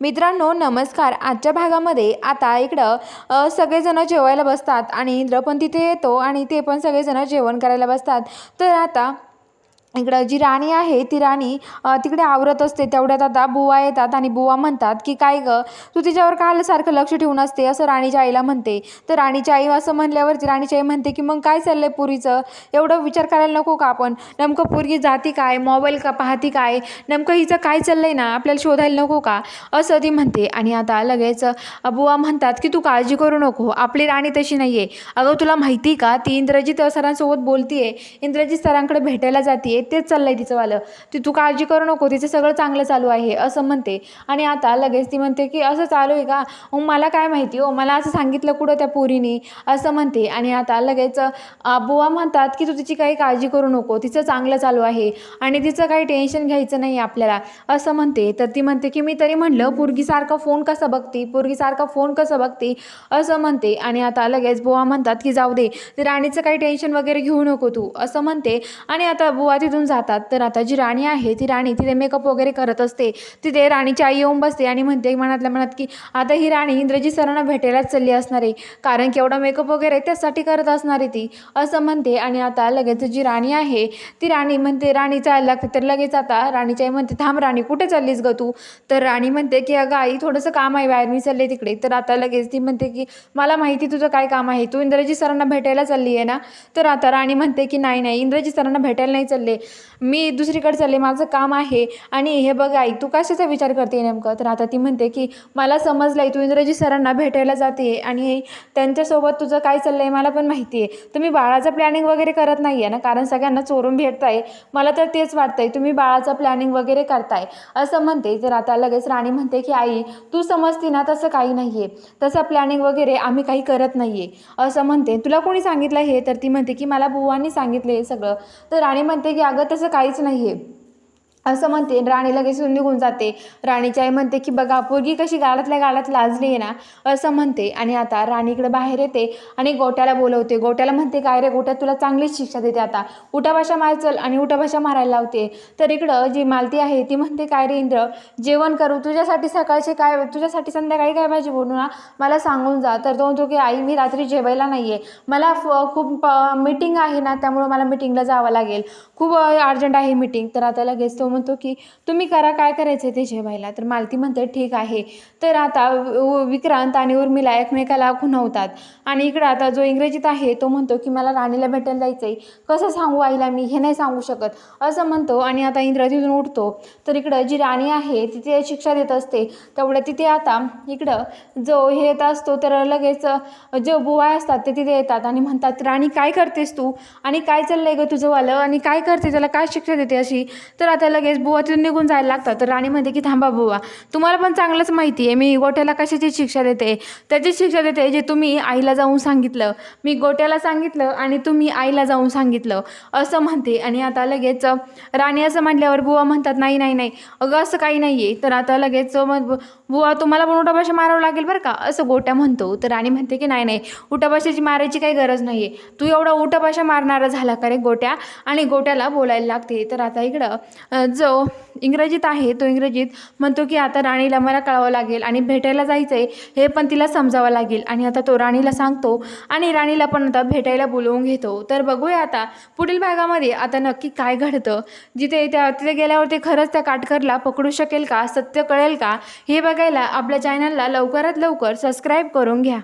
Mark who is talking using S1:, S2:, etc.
S1: मित्रांनो नमस्कार. आजच्या भागामध्ये आता इकडं सगळेजणं जेवायला बसतात आणि इंद्र पण तिथे येतो आणि ते पण सगळेजणं जेवण करायला बसतात. तर आता इकडं जी राणी आहे ती राणी तिकडे आवरत असते. तेवढ्यात आता बुवा येतात आणि बुवा म्हणतात की काय गं? तू तिच्यावर काल सारखं लक्ष ठेवून असते? असं राणीच्या आईला म्हणते. तर राणीची आई असं म्हणल्यावरती राणीची आई म्हणते की मग काय चाललं आहे पुरीचं? एवढं विचार करायला नको का आपण? नेमकं पोरगी जाती काय? मोबाईल का पाहती काय? नेमकं हिचं काय चाललं आहे ना? आपल्याला शोधायला नको का? असं ती म्हणते. आणि आता लगेच बुवा म्हणतात की तू काळजी करू नको. आपली राणी तशी नाही आहे अगं तुला माहिती का? ती इंद्रजित सरांसोबत बोलतीये. इंद्रजित सरांकडे भेटायला जाते तेच चाललंय तिचंवालं ती तू काळजी करू नको तिचं सगळं चांगलं चालू आहे असं म्हणते. आणि आता लगेच ती म्हणते की असं चालू आहे का? मग मला काय माहिती हो मला असं सांगितलं कुठं त्या पोरीने असं म्हणते. आणि आता लगेच बुवा म्हणतात की तू तिची काही काळजी करू नको तिचं चांगलं चालू आहे आणि तिचं काही टेन्शन घ्यायचं नाही आपल्याला असं म्हणते. तर ती म्हणते की मी तरी म्हणलं पोरगीसारखा फोन कसा बघते? पोरगीसारखा फोन कसं बघते? असं म्हणते. आणि आता लगेच बुवा म्हणतात की जाऊ दे राणीचं काही टेन्शन वगैरे घेऊ नको तू असं म्हणते. आणि आता बुवा तिथून जातात. तर आता जी राणी आहे ती राणी तिथे मेकअप वगैरे करत असते. तिथे राणीची आई येऊन बसते आणि म्हणते मनातल्या मनात की आता ही राणी इंद्रजी सरांना भेटायलाच चालली असणार आहे. कारण की एवढा मेकअप वगैरे त्यासाठी करत असणार आहे ती. असं म्हणते आणि आता लगेच जी राणी आहे ती राणी म्हणते राणी चालला लागते. तर लगेच आता राणीची आई म्हणते थांब राणी कुठे चाललीस ग तू? तर राणी म्हणते की अगं आई थोडंसं काम आहे बाहेर मी चालले तिकडे. तर आता लगेच ती म्हणते की मला माहिती तुझं काय काम आहे? तू इंद्रजी सरांना भेटायला चालली आहे ना? तर आता राणी म्हणते की नाही नाही इंद्रजी सरांना भेटायला नाही चालले. मी दुसरीकडे चालले माझं काम आहे आणि हे बघ आई तू कशाचा विचार करते नेमकं? तर आता ती म्हणते की मला समजलं आहे तू इंद्रजी सरांना भेटायला जाते आणि त्यांच्यासोबत तुझं काय चाललं आहे मला पण माहिती आहे तुम्ही बाळाचं प्लॅनिंग वगैरे करत नाही आहे ना कारण सगळ्यांना चोरून भेटताय. मला तर तेच वाटतंय तुम्ही बाळाचं प्लॅनिंग वगैरे करताय. असं म्हणते. तर आता लगेच राणी म्हणते की आई तू समजते ना तसं काही नाही आहे तसं प्लॅनिंग वगैरे आम्ही काही करत नाही आहे असं म्हणते. तुला कोणी सांगितलं हे? तर ती म्हणते की मला बुवांनी सांगितलं हे सगळं. तर राणी म्हणते की अगं तसं काहीच नाही आहे असं म्हणते राणी लगेच निघून जाते. राणीची आई म्हणते की बघा पोरगी कशी गाळातल्या गाळात लाजली आहे ना असं म्हणते. आणि आता राणी इकडे बाहेर येते आणि गोट्याला बोलवते. गोट्याला म्हणते काय रे गोट्यात तुला चांगलीच शिक्षा देते आता. उठाभाषा मार चल आणि उठाभाषा मारायला लावते. तर इकडं जी मालती आहे ती म्हणते काय रे इंद्र जेवण करू. तुझ्यासाठी सकाळचे काय तुझ्यासाठी संध्याकाळी काय भाजी बनू ना? मला सांगून जा. तर तो म्हणतो की आई मी रात्री जेवायला नाही आहे मला फ खूप मीटिंग आहे ना त्यामुळं मला मिटिंगला जावं लागेल. खूप अर्जंट आहे मीटिंग. तर आता लगेच तो म्हणतो की तुम्ही करा काय करायचं आहे ते जेवायला? तर मालती म्हणते ठीक आहे. तर आता उ- विक्रांत आणि उर्मिला एकमेकाला खुणवतात. आणि इकडं आता जो इंग्रजीत आहे तो म्हणतो की मला राणीला भेटायला जायचं आहे कसं सांगू आईला मी? हे नाही सांगू शकत. असं म्हणतो आणि आता इंद्र तिथून उठतो. तर इकडं जी राणी आहे तिथे शिक्षा देत असते. तेवढं तिथे आता इकडं जो हे येत असतो तर लगेच जो बुवा असतात ते तिथे येतात आणि म्हणतात राणी काय करतेस तू? आणि काय चाललंय ग तुझं वालं? आणि काय करते? त्याला काय शिक्षा देते अशी? तर आता लगेच बुवा तिथून निघून जायला लागतात. तर राणी म्हणते की थांबा बुवा तुम्हाला पण चांगलंच माहिती आहे. मी गोट्याला कशाची शिक्षा देते? त्याची शिक्षा देते जे तुम्ही आईला जाऊन सांगितलं. मी गोट्याला सांगितलं आणि तुम्ही आईला जाऊन सांगितलं. असं म्हणते. आणि आता लगेच राणी असं म्हटल्यावर बुवा म्हणतात नाही नाही नाही. अगं असं काही नाही आहे तर आता लगेच मग बुवा तुम्हाला पण उठापाशी मारावं लागेल बरं का? असं गोट्या म्हणतो. तर राणी म्हणते की नाही नाही. उठापाशाची मारायची काही गरज नाही आहे तू एवढा उठापाशा मारणारा झाला का रे गोट्या? आणि गोट्याला बोलायला लागते. तर आता इकडं जो इंग्रजीत आहे तो इंग्रजीत म्हणतो की आता राणीला मला कळावं लागेल आणि भेटायला जायचं आहे हे पण तिला समजावं लागेल. आणि आता तो राणीला सांगतो आणि राणीला पण आता भेटायला बोलवून घेतो. तर बघूया आता पुढील भागामध्ये आता नक्की काय घडतं? जिथे त्या तिथे गेल्यावर ते खरंच त्या काटकरला पकडू शकेल का? सत्य कळेल का? हे बघायला आपल्या चॅनलला लवकरात लवकर सबस्क्राईब करून घ्या.